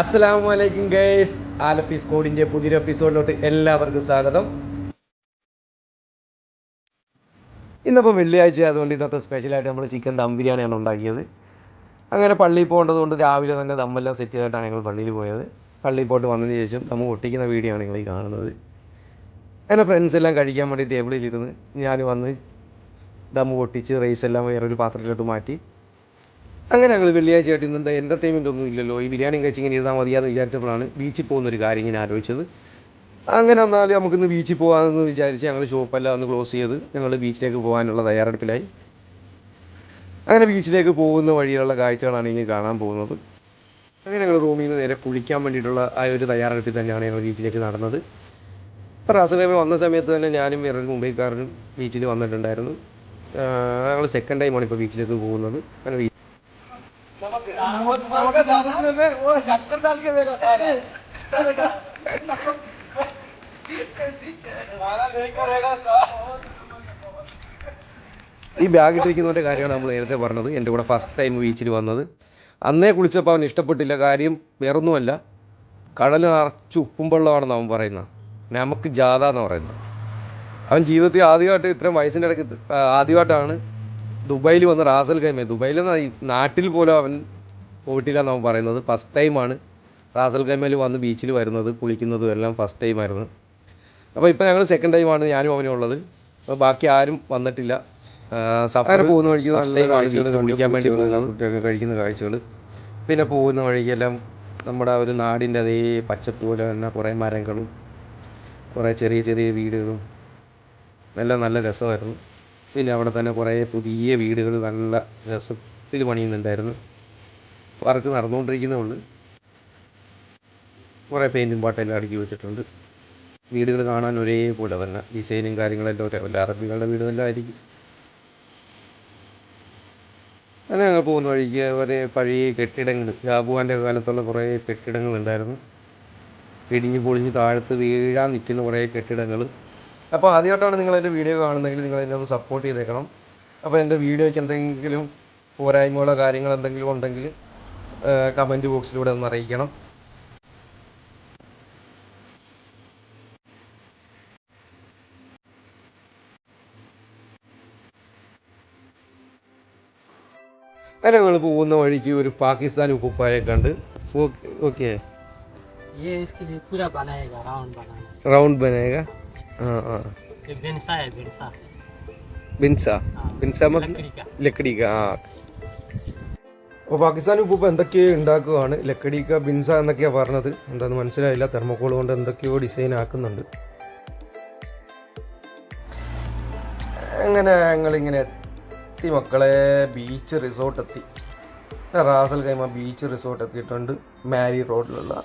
അസ്സലാമു അലൈക്കും ഗൈസ് ആലപ്പി കോഡിന്റെ പുതിയൊരു എപ്പിസോഡിലോട്ട് എല്ലാവർക്കും സ്വാഗതം. ഇന്നിപ്പോൾ വെള്ളിയാഴ്ച അതുകൊണ്ട് ഇന്നത്തെ സ്പെഷ്യലായിട്ട് നമ്മൾ ചിക്കൻ ദം ബിരിയാണിയാണ് ഉണ്ടാക്കിയത്. അങ്ങനെ പള്ളിയിൽ പോകേണ്ടത് കൊണ്ട് രാവിലെ തന്നെ ദമ്മെല്ലാം സെറ്റ് ചെയ്തിട്ടാണ് ഞങ്ങൾ പള്ളിയിൽ പോയത്. പള്ളിയിൽ പോയിട്ട് വന്നതിന് ശേഷം നമ്മൾ ഒട്ടിക്കുന്ന വീഡിയോ ആണ് നിങ്ങൾ ഈ കാണുന്നത്. അങ്ങനെ ഫ്രണ്ട്സ് എല്ലാം കഴിക്കാൻ വേണ്ടി ടേബിളിൽ ഇരുന്ന് ഞാൻ വന്ന് ദം പൊട്ടിച്ച് റൈസ് എല്ലാം വേറൊരു പാത്രത്തിലോട്ട് മാറ്റി. അങ്ങനെ ഞങ്ങൾ വെള്ളിയാഴ്ച ആയിട്ട് ഇന്നെന്താ എന്റർടൈൻമെന്റ് ഒന്നും ഇല്ലല്ലോ. ഈ ബിരിയാണി കഴിച്ച് ഇങ്ങനെ ഇരുന്നാൽ മതിയാന്ന് വിചാരിച്ചപ്പോഴാണ് ബീച്ചിൽ പോകുന്നൊരു കാര്യം ഇങ്ങനെ ആലോചിച്ചത്. അങ്ങനെ എന്നാൽ നമുക്കിന്ന് ബീച്ചിൽ പോകാമെന്ന് വിചാരിച്ച് ഞങ്ങൾ ഷോപ്പെല്ലാം ഒന്ന് ക്ലോസ് ചെയ്ത് ഞങ്ങൾ ബീച്ചിലേക്ക് പോകാനുള്ള തയ്യാറെടുപ്പിലായി. അങ്ങനെ ബീച്ചിലേക്ക് പോകുന്ന വഴിയിലുള്ള കാഴ്ചകളാണ് ഇനി കാണാൻ പോകുന്നത്. അങ്ങനെ ഞങ്ങൾ റൂമിൽ നിന്ന് നേരെ കുളിക്കാൻ വേണ്ടിയിട്ടുള്ള ആ ഒരു തയ്യാറെടുപ്പിൽ തന്നെയാണ് ഞങ്ങൾ ബീച്ചിലേക്ക് നടന്നത്. അപ്പോൾ റാസലേബ് വന്ന സമയത്ത് തന്നെ ഞാനും വേറൊരു മുംബൈക്കാരനും ബീച്ചിൽ വന്നിട്ടുണ്ടായിരുന്നു. ഞങ്ങൾ സെക്കൻഡ് ടൈമാണ് ഇപ്പോൾ ബീച്ചിലേക്ക് പോകുന്നത്. അങ്ങനെ ബീ- ഈ ബാഗ് ഇട്ടിരിക്കുന്നതിന്റെ കാര്യമാണ് നമ്മൾ നേരത്തെ പറഞ്ഞത്. എന്റെ കൂടെ ഫസ്റ്റ് ടൈം ബീച്ചിൽ വന്നത്. അന്നേ കുളിച്ചപ്പോൾ അവൻ ഇഷ്ടപ്പെട്ടില്ല. കാര്യം വേറൊന്നുമല്ല. കടൽ നിറച്ച് ഉപ്പും വെള്ളമാണെന്ന് അവൻ പറയുന്നത്. നമുക്ക് ജാഥ എന്ന് പറയുന്നത്. അവൻ ജീവിതത്തിൽ ആദ്യമായിട്ട് ഇത്രയും വയസ്സിന്റെ ഇടയ്ക്ക് ആദ്യമായിട്ടാണ് ദുബായിൽ വന്ന് റാസൽ കൈമ ദുബായിൽ നാട്ടിൽ പോലും അവൻ പോയിട്ടില്ല എന്നാണ് പറയുന്നത്. ഫസ്റ്റ് ടൈമാണ് റാസൽ കൈമയിൽ വന്ന് ബീച്ചിൽ വരുന്നത് കുളിക്കുന്നതും എല്ലാം ഫസ്റ്റ് ടൈമായിരുന്നു അപ്പോൾ ഇപ്പോൾ ഞങ്ങൾ സെക്കൻഡ് ടൈമാണ് ഞാനും അവനും ഉള്ളത്. അപ്പോൾ ബാക്കി ആരും വന്നിട്ടില്ല. സഫർ പോകുന്ന വഴിക്ക് നല്ല കാഴ്ചകൾ കുളിക്കാൻ വേണ്ടി കുട്ടിയൊക്കെ കഴിക്കുന്ന കാഴ്ചകൾ പിന്നെ പോകുന്ന വഴിക്കെല്ലാം നമ്മുടെ ഒരു നാടിന്റെ അതേ പച്ചപ്പ് പോലെ തന്നെ കുറേ മരങ്ങളും കുറേ ചെറിയ ചെറിയ വീടുകളും എല്ലാം നല്ല രസമായിരുന്നു. പിന്നെ അവിടെ തന്നെ കുറേ പുതിയ വീടുകൾ നല്ല രസത്തിൽ പണിയുന്നുണ്ടായിരുന്നു. വർക്ക് നടന്നുകൊണ്ടിരിക്കുന്നേ ഉള്ളൂ കുറേ പെയിന്റും പാട്ടെല്ലാം അടുക്കി വെച്ചിട്ടുണ്ട്. വീടുകൾ കാണാൻ ഒരേപോലെ തന്നെ ഡിസൈനും കാര്യങ്ങളെല്ലാം വല്ല അറബികളുടെ തന്നെ ആയിരിക്കും. അങ്ങനെ ഞങ്ങൾ പോകുന്ന വഴിക്ക് കുറേ പഴയ കെട്ടിടങ്ങൾ. ജാബുവാന്റെ കാലത്തുള്ള കുറേ കെട്ടിടങ്ങൾ ഉണ്ടായിരുന്നു ഇടിഞ്ഞ് പൊളിഞ്ഞ് താഴത്ത് വീഴാൻ നിൽക്കുന്ന കുറേ കെട്ടിടങ്ങൾ. അപ്പോൾ ആദ്യമായിട്ടാണ് നിങ്ങൾ എന്റെ വീഡിയോ കാണുന്നതെങ്കിൽ നിങ്ങൾ എന്നെ ഒന്ന് സപ്പോർട്ട് ചെയ്തേക്കണം. അപ്പോൾ എന്റെ വീഡിയോയ്ക്ക് എന്തെങ്കിലും പോരായ്മകളോ കാര്യങ്ങളോ എന്തെങ്കിലും ഉണ്ടെങ്കിൽ കമന്റ് ബോക്സിലൂടെ ഒന്ന് അറിയിക്കണം. അങ്ങനെ ഞങ്ങൾ പോകുന്ന വഴിക്ക് ഒരു പാകിസ്ഥാനി ഉപ്പുപ്പായെ കണ്ട്. ഓക്കെ. റൗണ്ട് ബനേഗ ആ ആ. അപ്പോൾ പാകിസ്ഥാൻ ഇപ്പോൾ എന്തൊക്കെയോ ഉണ്ടാക്കുകയാണ് ലക്കടിക്ക ബിൻസ എന്നൊക്കെയാണ് പറഞ്ഞത്. എന്താന്ന് മനസ്സിലായില്ല. തെർമോക്കോൾ കൊണ്ട് എന്തൊക്കെയോ ഡിസൈൻ ആക്കുന്നുണ്ട്. എങ്ങനെ ഞങ്ങളിങ്ങനെ എത്തി? മക്കളെ ബീച്ച് റിസോർട്ട് എത്തി. Ras al Khaimah beach resort എത്തിയിട്ടുണ്ട്. മാരി റോഡിലുള്ള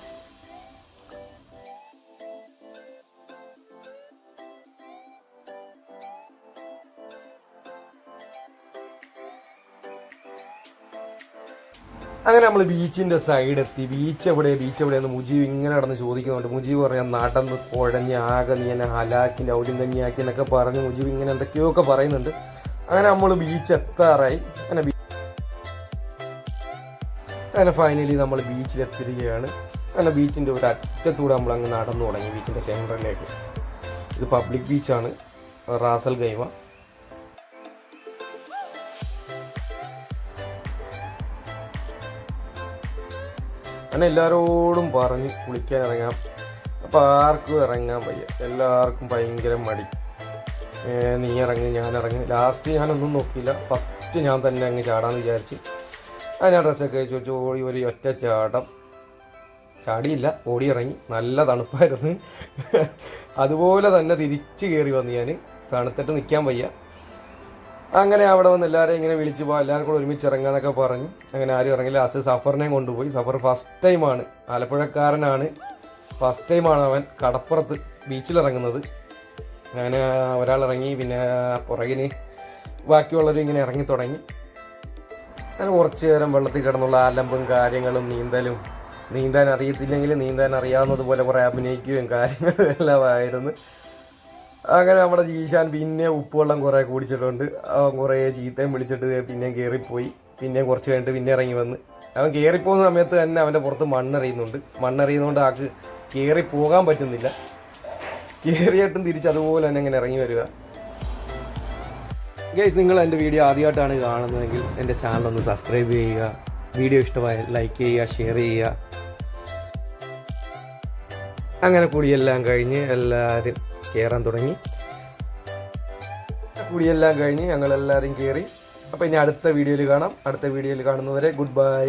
അങ്ങനെ നമ്മൾ ബീച്ചിന്റെ സൈഡ് എത്തി ബീച്ച് എവിടെ ബീച്ച് എവിടെയെന്ന് മുജീബ് ഇങ്ങനെ നടന്ന് ചോദിക്കുന്നുണ്ട്. മുജീബ് പറയാം നടന്ന് കുഴഞ്ഞ് ആകെ നീ എന്നെ ഹലാക്കി ലൗഡിൻ കഞ്ഞിയാക്കി എന്നൊക്കെ പറഞ്ഞ് മുജീബ് ഇങ്ങനെ എന്തൊക്കെയൊക്കെ പറയുന്നുണ്ട്. അങ്ങനെ നമ്മൾ ബീച്ച് എത്താറായി. അങ്ങനെ അങ്ങനെ ഫൈനലി നമ്മൾ ബീച്ചിൽ എത്തിരിക്കുകയാണ് അങ്ങനെ ബീച്ചിന്റെ ഒരു അറ്റത്തൂടെ നമ്മൾ അങ്ങ് നടന്നു തുടങ്ങി ബീച്ചിന്റെ സെന്ററിലേക്ക് ഇത് പബ്ലിക് ബീച്ചാണ് റാസൽ ഗൈമ. അങ്ങനെ എല്ലാവരോടും പറഞ്ഞ് കുളിക്കാൻ ഇറങ്ങാം. അപ്പോൾ ആർക്കും ഇറങ്ങാൻ വയ്യ. എല്ലാവർക്കും ഭയങ്കര മടി. നീ ഇറങ്ങി ഞാൻ ഇറങ്ങി. ലാസ്റ്റ് ഞാനൊന്നും നോക്കിയില്ല. ഫസ്റ്റ് ഞാൻ തന്നെ അങ്ങ് ചാടാന്ന് വിചാരിച്ച് അതിനാ ഡ്രസ്സൊക്കെ ചോദിച്ചു ഓടി ഒരു ഒറ്റ ചാട്ടം. ചാടിയില്ല ഓടി ഇറങ്ങി. നല്ല തണുപ്പായിരുന്നു. അതുപോലെ തന്നെ തിരിച്ച് കയറി വന്ന് ഞാൻ തണുത്തിട്ട് നിൽക്കാൻ വയ്യ. അങ്ങനെ അവിടെ വന്ന് എല്ലാവരെയും ഇങ്ങനെ വിളിച്ച് പോകാം എല്ലാവരും കൂടെ ഒരുമിച്ച് ഇറങ്ങാന്നൊക്കെ പറഞ്ഞു. അങ്ങനെ ആരും ഇറങ്ങില്ല. ലാസ്റ്റ് സഫറിനെയും കൊണ്ടുപോയി. സഫർ ഫസ്റ്റ് ടൈമാണ് ആലപ്പുഴക്കാരനാണ്. ഫസ്റ്റ് ടൈമാണ് അവൻ കടപ്പുറത്ത് ബീച്ചിൽ ബീച്ചിലിറങ്ങുന്നത്. അങ്ങനെ ഒരാൾ ഇറങ്ങി പിന്നെ പുറകിന് ബാക്കിയുള്ളവരും ഇങ്ങനെ ഇറങ്ങി തുടങ്ങി. അങ്ങനെ കുറച്ച് നേരം വെള്ളത്തിൽ കിടന്നുള്ള ആലമ്പും കാര്യങ്ങളും നീന്തലും. നീന്താൻ അറിയത്തില്ലെങ്കിൽ നീന്താൻ അറിയാവുന്നതുപോലെ കുറേ അഭിനയിക്കുകയും കാര്യങ്ങളും എല്ലാം ആയിരുന്നു. അങ്ങനെ നമ്മുടെ ജീശാൻ പിന്നെ ഉപ്പുവെള്ളം കുറേ കുടിച്ചിട്ടുണ്ട്. അവൻ കുറേ ചീത്തയും വിളിച്ചിട്ട് പിന്നെയും കയറിപ്പോയി പിന്നെ കുറച്ച് കഴിഞ്ഞിട്ട് പിന്നെ ഇറങ്ങി വന്ന്. അവൻ കയറിപ്പോകുന്ന സമയത്ത് തന്നെ അവന്റെ പുറത്ത് മണ്ണെറിയുന്നുണ്ട്. മണ്ണെറിയുന്നതുകൊണ്ട് ആൾക്ക് കയറി പോകാൻ പറ്റുന്നില്ല. കയറിയിട്ടും തിരിച്ച് അതുപോലെ തന്നെ അങ്ങനെ ഇറങ്ങി വരിക. ഗൈസ് നിങ്ങൾ എന്റെ വീഡിയോ ആദ്യമായിട്ടാണ് കാണുന്നതെങ്കിൽ എന്റെ ചാനൽ ഒന്ന് സബ്സ്ക്രൈബ് ചെയ്യുക. വീഡിയോ ഇഷ്ടമായ ലൈക്ക് ചെയ്യുക ഷെയർ ചെയ്യുക. അങ്ങനെ കുടിയെല്ലാം കഴിഞ്ഞ് എല്ലാവരും കയറാൻ തുടങ്ങി. കുടിയെല്ലാം കഴിഞ്ഞ് ഞങ്ങളെല്ലാവരും കയറി അപ്പോൾ ഇനി അടുത്ത വീഡിയോയിൽ കാണാം. അടുത്ത വീഡിയോയിൽ കാണുന്നവരെ ഗുഡ് ബൈ.